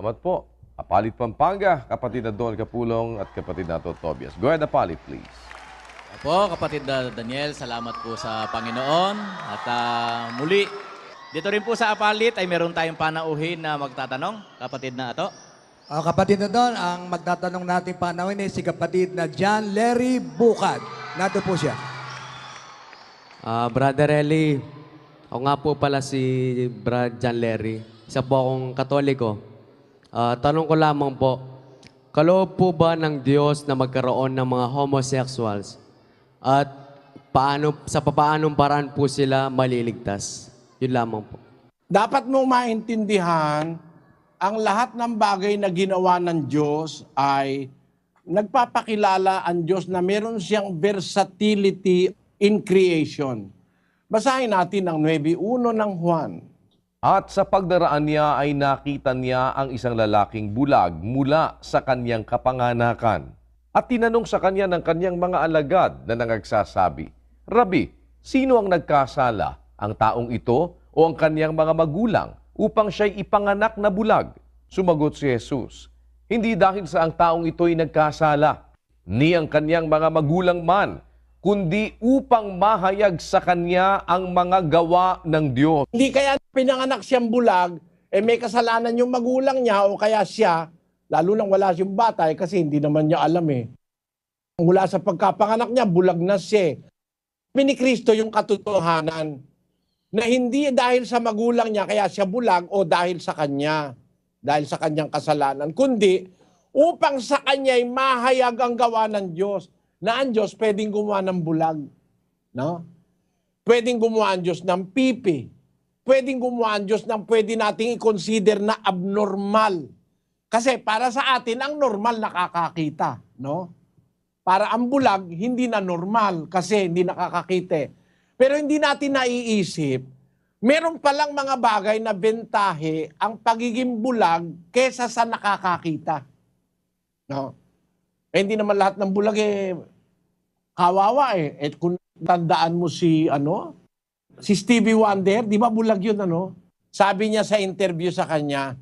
Amat po. Apalit Pampanga, kapatid na Don Capulong at kapatid na to Tobias. Go ahead, Apalit, please. Opo, kapatid na Daniel, salamat po sa Panginoon. At ah, muli, dito rin po sa Apalit ay meron tayong panauhin na magtatanong. Kapatid na ato. Ah, kapatid na doon, ang magtatanong natin panahon ay si kapatid na John Larry Bukad. Nato po siya. Ah, Brother Eli, ako nga po pala si Brad John Larry. Isa po akong katoliko. Ah, tanong ko lamang po, kaloob po ba ng Diyos na magkaroon ng mga homosexuals? At paano, sa papaanong paraan po sila maliligtas? Yun lamang po. Dapat mong maintindihan ang lahat ng bagay na ginawa ng Diyos ay nagpapakilala ang Diyos na meron siyang versatility in creation. Basahin natin ang 9.1 ng Juan. At sa pagdaraan niya ay nakita niya ang isang lalaking bulag mula sa kanyang kapanganakan. At tinanong sa kanya ng kanyang mga alagad na nangagsasabi, Rabi, sino ang nagkasala? Ang taong ito o ang kanyang mga magulang upang siya'y ipanganak na bulag? Sumagot si Jesus, Hindi dahil sa ang taong ito'y nagkasala, ni ang kanyang mga magulang man, kundi upang mahayag sa kanya ang mga gawa ng Diyos. Hindi kaya pinanganak siyang bulag, eh may kasalanan yung magulang niya o kaya siya, lalo nang wala siyang bata eh, kasi hindi naman niya alam eh. Mula sa pagkapanganak niya, bulag na siya. eh. Sabi ni Kristo yung katotohanan na hindi dahil sa magulang niya kaya siya bulag o dahil sa kanya, dahil sa kanyang kasalanan, kundi upang sa kanya ay mahayag ang gawa ng Diyos na ang Diyos pwedeng gumawa ng bulag. No? Pwedeng gumawa ang Diyos ng pipi. Pwedeng gumawa ang Diyos ng pwede nating i-consider na abnormal. Kasi para sa atin, ang normal nakakakita. No? Para ang bulag, hindi na normal kasi hindi nakakakita. eh. Pero hindi natin naiisip, meron palang mga bagay na bentahe ang pagiging bulag kesa sa nakakakita. No? Eh, hindi naman lahat ng bulag eh, kawawa eh. At kung tandaan mo si, ano, si Stevie Wonder, di ba bulag yun, ano? Sabi niya sa interview sa kanya,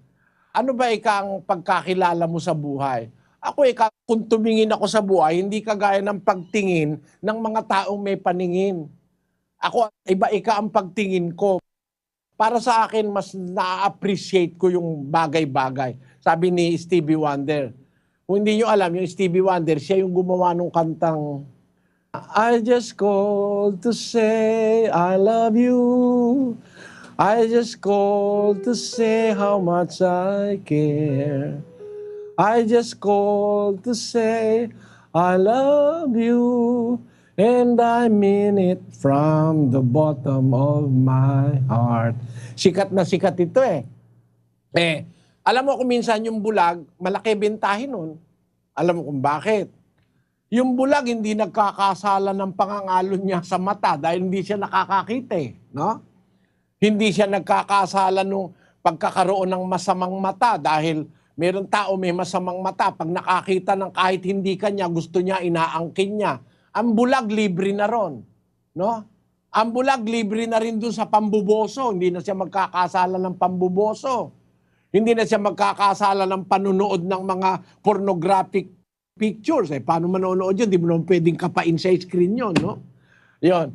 ano ba ika ang pagkakilala mo sa buhay? Ako ika, kung tumingin ako sa buhay, hindi kagaya ng pagtingin ng mga taong may paningin. Ako, iba ika ang pagtingin ko. Para sa akin, mas na-appreciate ko yung bagay-bagay. Sabi ni Stevie Wonder. Kung hindi nyo alam, yung Stevie Wonder, siya yung gumawa ng kantang I just called to say I love you. I just called to say how much I care. I just called to say I love you. And I mean it from the bottom of my heart. Sikat na sikat ito eh. Eh, alam mo kung minsan yung bulag, malaki bentahin nun. Alam mo kung bakit? Yung bulag hindi nagkakasala ng pangangalon niya sa mata dahil hindi siya nakakakita eh, no? Hindi siya nagkakasala nung pagkakaroon ng masamang mata dahil meron tao may masamang mata pag nakakita ng kahit hindi kanya gusto niya inaangkin niya. Ang bulag libre na ron, no? Ang bulag libre na rin dun sa pambuboso, hindi na siya magkakasala ng pambuboso. Hindi na siya magkakasala ng panunood ng mga pornographic pictures. Eh, paano manonood yun? Di mo naman pwedeng kapain sa screen yun, no? Yun.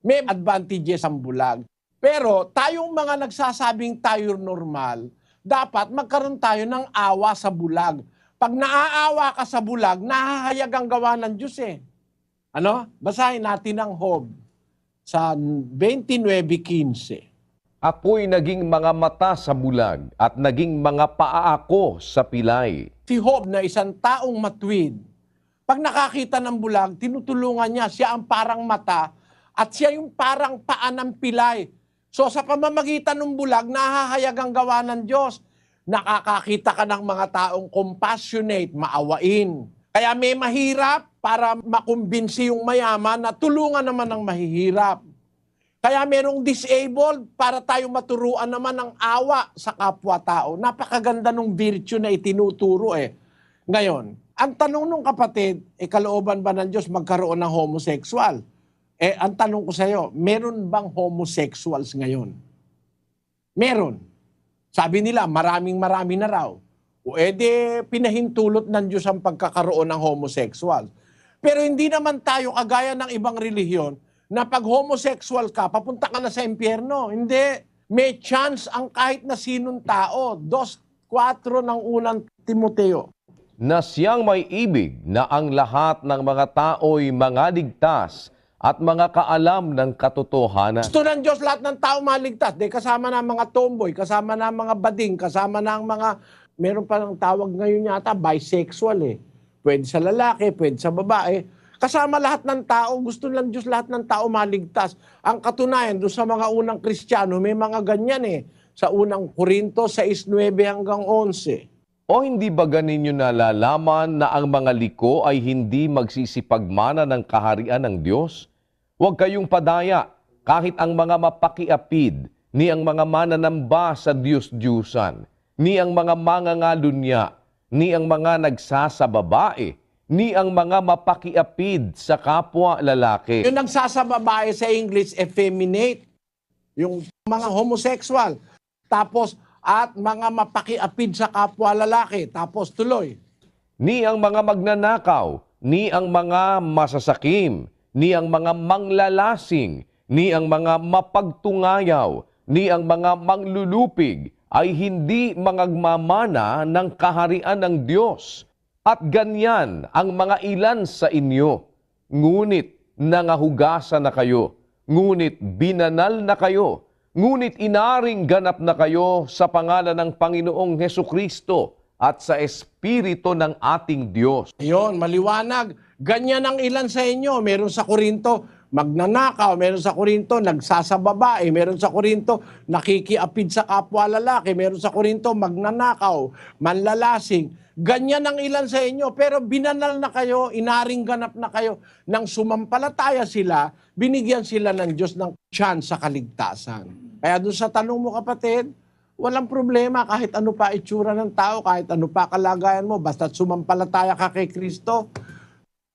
May advantages ang bulag. Pero tayong mga nagsasabing tayo normal, dapat magkaroon tayo ng awa sa bulag. Pag naaawa ka sa bulag, nahahayag ang gawa ng Diyos eh. Ano? Basahin natin ang Hob sa 29.15. Ako'y naging mga mata sa bulag at naging mga paa ako sa pilay. si Job na isang taong matwid, pag nakakita ng bulag, tinutulungan niya, siya ang parang mata at siya yung parang paa ng pilay. So sa pamamagitan ng bulag, nahahayag ang gawa ng Diyos. Nakakakita ka ng mga taong compassionate, maawain. Kaya may mahirap para makumbinsi yung mayaman na tulungan naman ang mahihirap. Kaya merong disabled para tayo maturuan naman ng awa sa kapwa-tao. Napakaganda ng virtue na itinuturo eh. Ngayon, ang tanong nung kapatid, e kalooban ba ng Diyos magkaroon ng homosexual? Eh, ang tanong ko sa iyo, meron bang homosexuals ngayon? Meron. Sabi nila, maraming marami na raw. O edi pinahintulot ng Diyos ang pagkakaroon ng homosexual. Pero hindi naman tayo kagaya ng ibang relihiyon na pag homosexual ka, papunta ka na sa impyerno. Hindi. May chance ang kahit na sinong tao. Dos, 4 ng unang Timoteo. na siyang may ibig na ang lahat ng mga tao'y mga ligtas at mga kaalam ng katotohanan. Gusto ng Diyos lahat ng tao maligtas. Di kasama na mga tomboy, kasama na mga bading, kasama na ang mga... Meron pa ng tawag ngayon yata, bisexual eh. Pwede sa lalaki, pwede sa babae. Kasama lahat ng tao, gusto ng Diyos lahat ng tao maligtas. Ang katunayan, doon sa mga unang Kristiyano, may mga ganyan eh. Sa unang Korinto, 6.9 hanggang 11. O hindi ba ganin nyo nalalaman na ang mga liko ay hindi magsisipagmana ng kaharian ng Diyos? Huwag kayong padaya kahit ang mga mapakiapid, ni ang mga mananamba sa Diyos-Diyusan, ni ang mga mangangalunya, ni ang mga nagsasababae, ni ang mga mapakiapid sa kapwa lalaki. Yung nagsasababae sa English, effeminate. Yung mga homosexual. Tapos, at mga mapakiapid sa kapwa lalaki. Tapos tuloy. ni ang mga magnanakaw, ni ang mga masasakim, ni ang mga manglalasing, ni ang mga mapagtungayaw, ni ang mga manglulupig, ay hindi mangagmamana ng kaharian ng Diyos. At ganyan ang mga ilan sa inyo. Ngunit nangahugasan na kayo, ngunit binanal na kayo, ngunit inaring ganap na kayo sa pangalan ng Panginoong Heso Kristo at sa Espiritu ng ating Diyos. Ayun, maliwanag. Ganyan ang ilan sa inyo. Meron sa Korinto, magnanakaw. Meron sa Korinto, nagsasababae. Meron sa Korinto, nakikiapid sa kapwa lalaki. Meron sa Korinto, magnanakaw, manlalasing. Ganyan ang ilan sa inyo. Pero binanal na kayo, inaring ganap na kayo. Nang sumampalataya sila, binigyan sila ng Diyos ng chance sa kaligtasan. Kaya doon sa tanong mo kapatid, walang problema kahit ano pa itsura ng tao, kahit ano pa kalagayan mo, basta sumampalataya ka kay Kristo,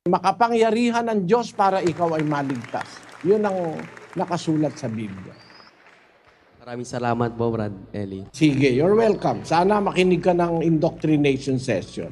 makapangyarihan ng Diyos para ikaw ay maligtas. Yun ang nakasulat sa Biblia. Maraming salamat po, Brad Eli. Sige, you're welcome. Sana makinig ka ng indoctrination session.